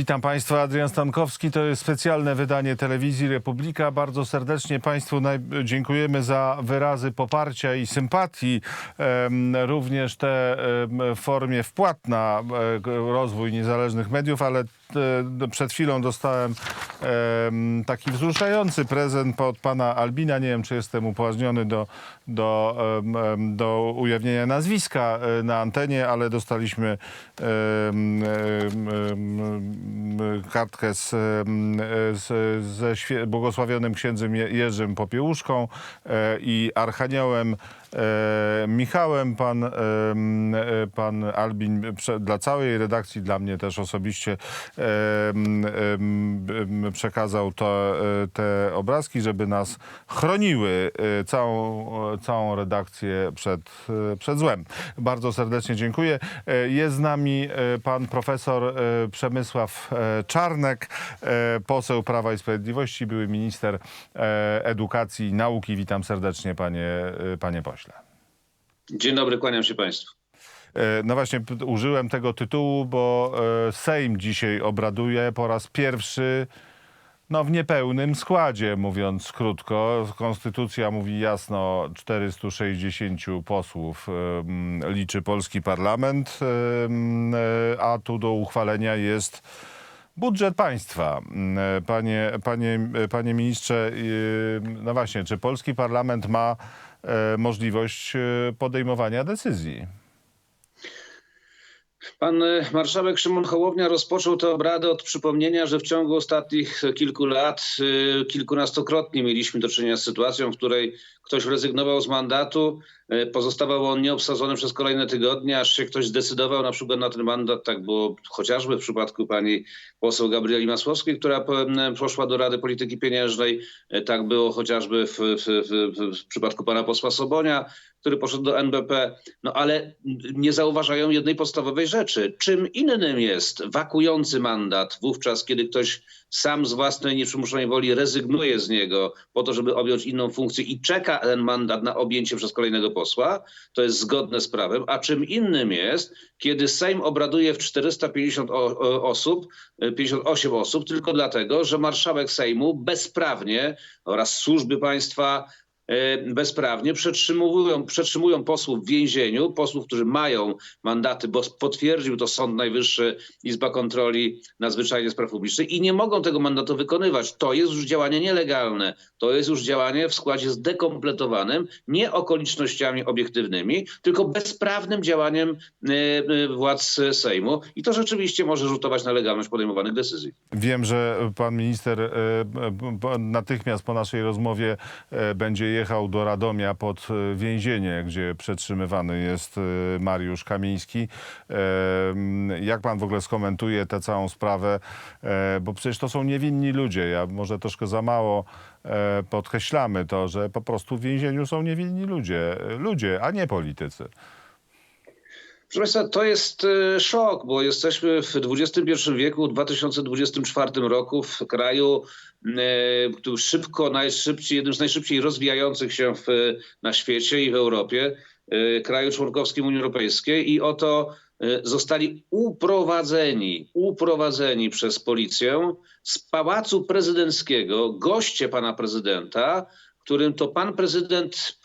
Witam Państwa, Adrian Stankowski. To jest specjalne wydanie telewizji Republika. Bardzo serdecznie Państwu dziękujemy za wyrazy poparcia i sympatii. Również te w formie wpłat na e, rozwój niezależnych mediów, ale e, przed chwilą dostałem em, taki wzruszający prezent od pana Albina. Nie wiem, czy jestem upoważniony do, do, do ujawnienia nazwiska e, na antenie, ale dostaliśmy kartkę z, z, ze błogosławionym księdzem Je- Jerzym Popiełuszką e, i archaniołem Michałem. Pan, em, e, pan Albin dla całej redakcji, dla mnie też osobiście przekazał to, e, te obrazki, żeby nas chroniły e, całą, całą redakcję przed, e, przed złem. Bardzo serdecznie dziękuję. E, Jest z nami e, pan profesor e, Przemysław e, Czarnek, e, poseł Prawa i Sprawiedliwości, były minister e, edukacji i nauki. Witam serdecznie panie, e, panie pośle. Dzień dobry, kłaniam się Państwu. E, No właśnie, użyłem tego tytułu, bo e, Sejm dzisiaj obraduje po raz pierwszy no, w niepełnym składzie, mówiąc krótko. Konstytucja mówi jasno 460 posłów em, liczy polski parlament, e, a tu do uchwalenia jest budżet państwa. E, Panie, panie, panie ministrze, e, no właśnie, czy polski parlament ma e, możliwość e, podejmowania decyzji? Pan e, marszałek Szymon Hołownia rozpoczął te obrady od przypomnienia, że w ciągu ostatnich kilku lat e, kilkunastokrotnie mieliśmy do czynienia z sytuacją, w której ktoś rezygnował z mandatu, e, pozostawał on nieobsadzony przez kolejne tygodnie, aż się ktoś zdecydował na przykład na ten mandat. Tak było chociażby w przypadku pani poseł Gabrieli Masłowskiej, która poszła do Rady Polityki Pieniężnej. Tak było chociażby w, w, w, w przypadku pana posła Sobonia, który poszedł do NBP. No ale nie zauważają jednej podstawowej rzeczy. Czym innym jest wakujący mandat wówczas, kiedy ktoś sam z własnej nieprzymuszonej woli rezygnuje z niego po to, żeby objąć inną funkcję i czeka ten mandat na objęcie przez kolejnego posła, to jest zgodne z prawem, a czym innym jest, kiedy Sejm obraduje w 450 o, o, osób, y, 58 osób, tylko dlatego, że marszałek Sejmu bezprawnie oraz służby państwa bezprawnie przetrzymują, przetrzymują posłów w więzieniu, posłów, którzy mają mandaty, bo potwierdził to Sąd Najwyższy, Izba Kontroli Nadzwyczajnej Spraw Publicznych i nie mogą tego mandatu wykonywać. To jest już działanie nielegalne. To jest już działanie w składzie zdekompletowanym, nie okolicznościami obiektywnymi, tylko bezprawnym działaniem e, e, władz Sejmu i to rzeczywiście może rzutować na legalność podejmowanych decyzji. Wiem, że pan minister e, natychmiast po naszej rozmowie e, będzie jechał do Radomia pod e, więzienie, gdzie przetrzymywany jest e, Mariusz Kamiński. E, m, Jak pan w ogóle skomentuje tę całą sprawę? Bo przecież to są niewinni ludzie. Ja może troszkę za mało podkreślamy to, że po prostu w więzieniu są niewinni ludzie. Ludzie, a nie politycy. Proszę Państwa, to jest e, szok, bo jesteśmy w XXI wieku, 2024 roku, w kraju, e, który szybko, najszybciej, jednym z najszybciej rozwijających się w, na świecie i w Europie, e, kraju członkowskim Unii Europejskiej i oto zostali uprowadzeni, uprowadzeni przez policję z pałacu prezydenckiego, goście pana prezydenta, którym to pan prezydent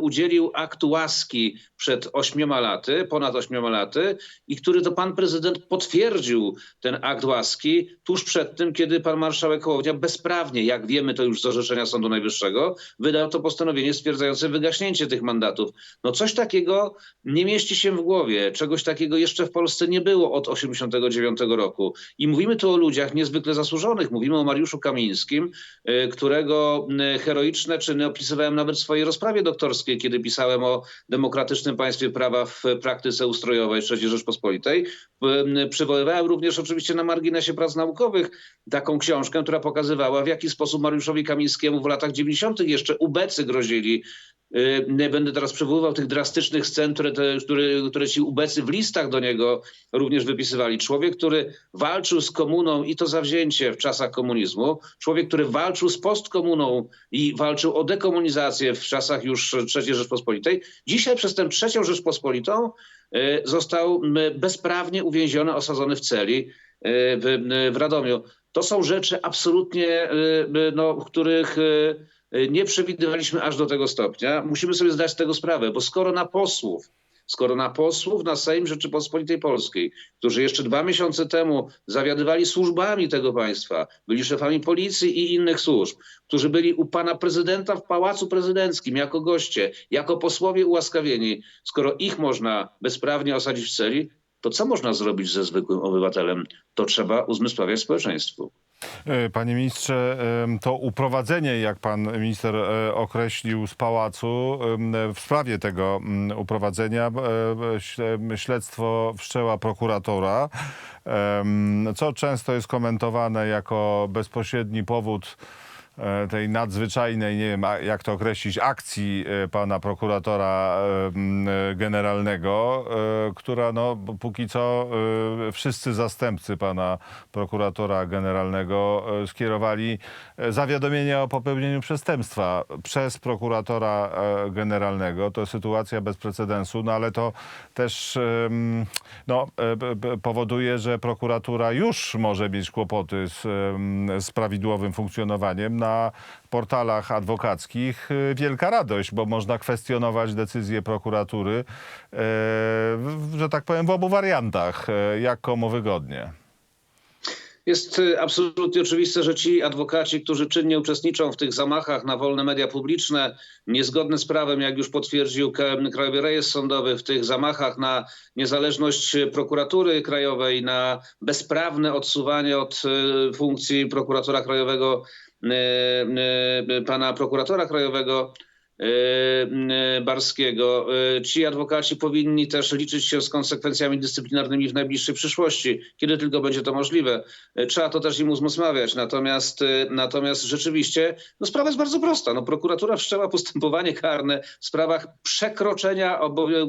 udzielił akt łaski przed ośmioma laty, ponad ośmioma laty i który to pan prezydent potwierdził ten akt łaski tuż przed tym, kiedy pan marszałek Hołownia bezprawnie, jak wiemy to już z orzeczenia Sądu Najwyższego, wydał to postanowienie stwierdzające wygaśnięcie tych mandatów. No coś takiego nie mieści się w głowie, czegoś takiego jeszcze w Polsce nie było od 89 roku. I mówimy tu o ludziach niezwykle zasłużonych. Mówimy o Mariuszu Kamińskim, y, którego y, heroiczne czyny opisywałem nawet w swojej rozprawie doktorskiej, kiedy pisałem o demokratycznym państwie prawa w praktyce ustrojowej III Rzeczpospolitej. Przywoływałem również oczywiście na marginesie prac naukowych taką książkę, która pokazywała, w jaki sposób Mariuszowi Kamińskiemu w latach 90. jeszcze ubecy grozili Nie będę teraz przywoływał tych drastycznych scen, które, te, które, które ci ubecy w listach do niego również wypisywali. Człowiek, który walczył z komuną i to zawzięcie w czasach komunizmu. Człowiek, który walczył z postkomuną i walczył o dekomunizację w czasach już III Rzeczpospolitej. Dzisiaj przez tę trzecią Rzeczpospolitą y, został bezprawnie uwięziony, osadzony w celi. w, w Radomiu. To są rzeczy absolutnie, y, no, których nie przewidywaliśmy aż do tego stopnia. Musimy sobie zdać z tego sprawę, bo skoro na posłów, skoro na posłów na Sejm Rzeczypospolitej Polskiej, którzy jeszcze dwa miesiące temu zawiadywali służbami tego państwa, byli szefami policji i innych służb, którzy byli u pana prezydenta w Pałacu Prezydenckim jako goście, jako posłowie ułaskawieni, skoro ich można bezprawnie osadzić w celi, to co można zrobić ze zwykłym obywatelem? To trzeba uzmysławiać społeczeństwu. E, Panie ministrze, to uprowadzenie, jak pan minister e, określił z pałacu, w sprawie tego mm, uprowadzenia e, śle- śledztwo wszczęła prokuratora, co często jest komentowane jako bezpośredni powód e, tej nadzwyczajnej, nie wiem jak to określić, akcji e, pana prokuratora e, generalnego, która no póki co wszyscy zastępcy pana prokuratora generalnego skierowali zawiadomienie o popełnieniu przestępstwa przez prokuratora generalnego. To sytuacja bez precedensu, no ale to też no, powoduje, że prokuratura już może mieć kłopoty z, z prawidłowym funkcjonowaniem. Na portalach adwokackich e, wielka radość, bo można kwestionować decyzje prokuratury, w- że tak powiem, w obu wariantach, e, jak komu wygodnie. Jest y, absolutnie oczywiste, że ci adwokaci, którzy czynnie uczestniczą w tych zamachach na wolne media publiczne, niezgodne z prawem, jak już potwierdził Krajowy Rejestr Sądowy, w tych zamachach na niezależność prokuratury krajowej, na bezprawne odsuwanie od y, funkcji prokuratora krajowego, y, y, pana prokuratora krajowego, Barskiego. Y, Ci adwokaci powinni też liczyć się z konsekwencjami dyscyplinarnymi w najbliższej przyszłości, kiedy tylko będzie to możliwe. Trzeba to też im uzmysławiać. Natomiast, natomiast rzeczywiście no sprawa jest bardzo prosta. No, prokuratura wszczęła postępowanie karne w sprawach przekroczenia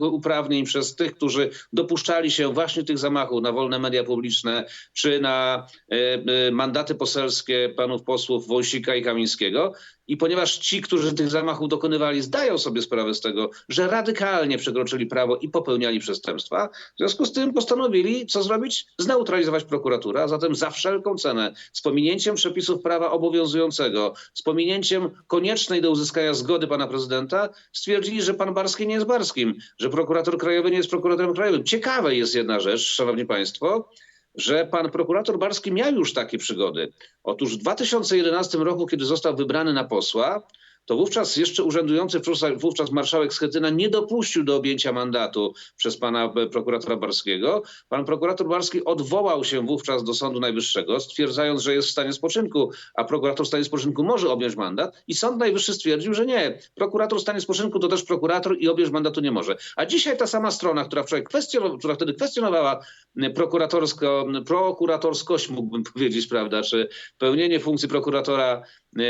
uprawnień przez tych, którzy dopuszczali się właśnie tych zamachów na wolne media publiczne czy na mandaty poselskie panów posłów Wąsika i Kamińskiego. I ponieważ ci, którzy tych zamachów dokonywali, zdają sobie sprawę z tego, że radykalnie przekroczyli prawo i popełniali przestępstwa, w związku z tym postanowili, co zrobić? Zneutralizować prokuraturę, a zatem za wszelką cenę, z pominięciem przepisów prawa obowiązującego, z pominięciem koniecznej do uzyskania zgody pana prezydenta, stwierdzili, że pan Barski nie jest Barskim, że prokurator krajowy nie jest prokuratorem krajowym. Ciekawe jest jedna rzecz, szanowni państwo, że pan prokurator Barski miał już takie przygody. Otóż w 2011 roku, kiedy został wybrany na posła, to wówczas jeszcze urzędujący wówczas- marszałek Schetyna nie dopuścił do objęcia mandatu przez pana e, prokuratora Barskiego. Pan prokurator Barski odwołał się wówczas do Sądu Najwyższego, stwierdzając, że jest w stanie spoczynku, a prokurator w stanie spoczynku może objąć mandat i Sąd Najwyższy stwierdził, że nie. Prokurator w stanie spoczynku to też prokurator i objąć mandatu nie może. A dzisiaj ta sama strona, która, wczoraj kwestionowała, która wtedy kwestionowała prokuratorsko, prokuratorskość, mógłbym powiedzieć, prawda, czy pełnienie funkcji prokuratora e,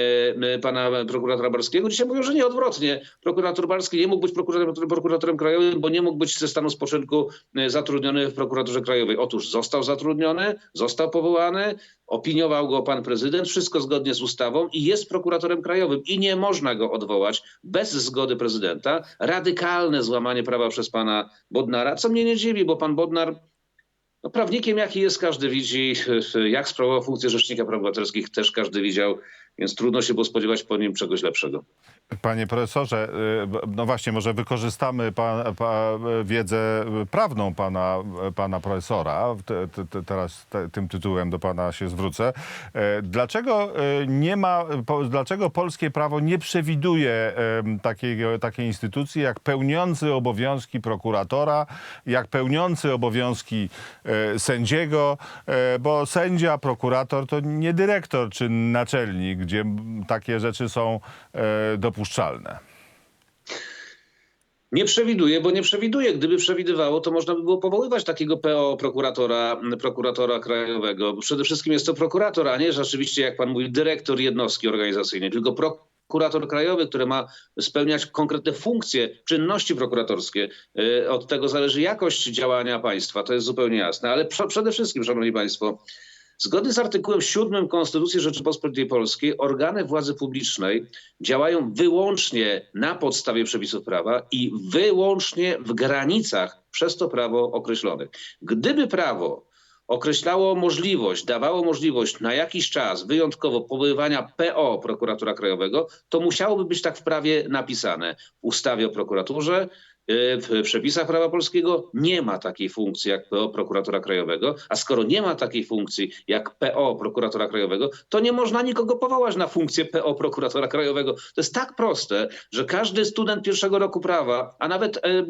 e, pana prokuratora Barskiego. Dzisiaj mówią, że nie, odwrotnie. Prokurator Barski nie mógł być prokuratorem, prokuratorem krajowym, bo nie mógł być ze stanu spoczynku e, zatrudniony w prokuraturze krajowej. Otóż został zatrudniony, został powołany, opiniował go pan prezydent, wszystko zgodnie z ustawą i jest prokuratorem krajowym i nie można go odwołać bez zgody prezydenta. Radykalne złamanie prawa przez pana Bodnara, co mnie nie dziwi, bo pan Bodnar no, prawnikiem jaki jest, każdy widzi. Jak sprawował funkcję Rzecznika Praw Obywatelskich, też każdy widział, więc trudno się było spodziewać po nim czegoś lepszego. Panie profesorze, y, no właśnie, może wykorzystamy pa, pa, wiedzę prawną pana, pana profesora. Te, te, te, teraz te, tym tytułem do pana się zwrócę. E, Dlaczego e, nie ma, dlaczego polskie prawo nie przewiduje takiego, takiej instytucji jak pełniący obowiązki prokuratora, jak pełniący obowiązki e, sędziego, e, bo sędzia, prokurator to nie dyrektor czy naczelnik, gdzie takie rzeczy są e, dopuszczalne. Nie przewiduje, bo nie przewiduje. Gdyby przewidywało, to można by było powoływać takiego PO prokuratora, prokuratora krajowego. Przede wszystkim jest to prokurator, a nie rzeczywiście, jak pan mówi, dyrektor jednostki organizacyjnej, tylko prokurator krajowy, który ma spełniać konkretne funkcje, czynności prokuratorskie. Y, Od tego zależy jakość działania państwa, to jest zupełnie jasne. Ale prze- przede wszystkim, szanowni państwo, Zgodnie z artykułem 7 Konstytucji Rzeczypospolitej Polskiej organy władzy publicznej działają wyłącznie na podstawie przepisów prawa i wyłącznie w granicach przez to prawo określonych. Gdyby prawo określało możliwość, dawało możliwość na jakiś czas wyjątkowo powoływania PO prokuratora krajowego, to musiałoby być tak w prawie napisane. W ustawie o prokuraturze, w przepisach prawa polskiego nie ma takiej funkcji jak PO prokuratora krajowego, a skoro nie ma takiej funkcji jak PO prokuratora krajowego, to nie można nikogo powołać na funkcję PO prokuratora krajowego. To jest tak proste, że każdy student pierwszego roku prawa, a nawet e, e,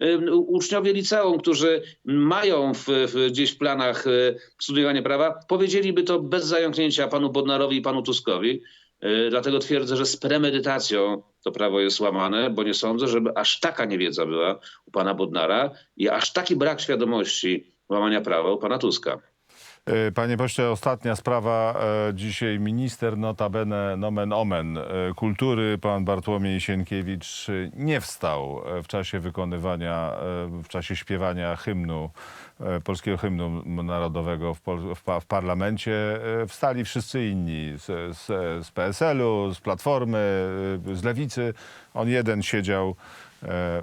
e, uczniowie liceum, którzy mają w, w, gdzieś w planach e, studiowanie prawa, powiedzieliby to bez zająknięcia panu Bodnarowi i panu Tuskowi. E, Dlatego twierdzę, że z premedytacją to prawo jest łamane, bo nie sądzę, żeby aż taka niewiedza była u pana Bodnara i aż taki brak świadomości łamania prawa u pana Tuska. E, Panie pośle, ostatnia sprawa. E, Dzisiaj minister notabene nomen omen e, kultury, pan Bartłomiej Sienkiewicz, nie wstał w czasie wykonywania, w czasie śpiewania hymnu, polskiego hymnu narodowego w, pol, w, w parlamencie. Wstali wszyscy inni z, z, z PSL-u, z Platformy, z Lewicy. On jeden siedział,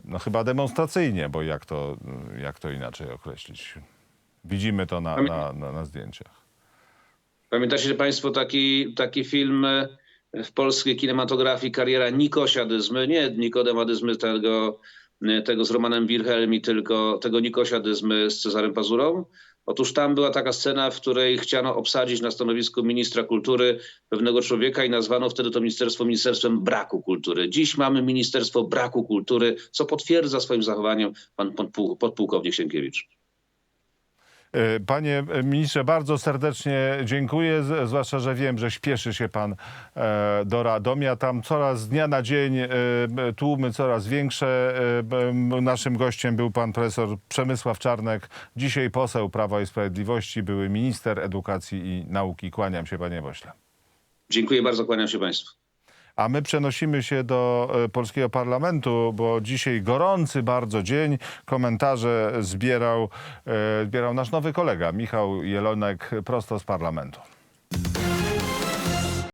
no chyba demonstracyjnie, bo jak to, jak to inaczej określić? Widzimy to na, na, na, na zdjęciach. Pamiętacie Państwo taki, taki film e, w polskiej kinematografii Kariera Nikosia Dyzmy? Nie Nikodema Dyzmy tego, e, tego z Romanem Wilhelmi, tylko tego Nikosia Dyzmy z Cezarem Pazurą. Otóż tam była taka scena, w której chciano obsadzić na stanowisku ministra kultury pewnego człowieka i nazwano wtedy to ministerstwo ministerstwem braku kultury. Dziś mamy ministerstwo braku kultury, co potwierdza swoim zachowaniem pan podpuł- podpułkownik Sienkiewicz. E, Panie ministrze, bardzo serdecznie dziękuję, zwłaszcza, że wiem, że śpieszy się pan e, do Radomia. Tam coraz z dnia na dzień e, tłumy coraz większe. Naszym gościem był pan profesor Przemysław Czarnek, dzisiaj poseł Prawa i Sprawiedliwości, były minister edukacji i nauki. Kłaniam się, panie pośle. Dziękuję bardzo, kłaniam się Państwu. A my przenosimy się do e, polskiego parlamentu, bo dzisiaj gorący bardzo dzień. Komentarze zbierał, e, zbierał nasz nowy kolega Michał Jelonek prosto z parlamentu.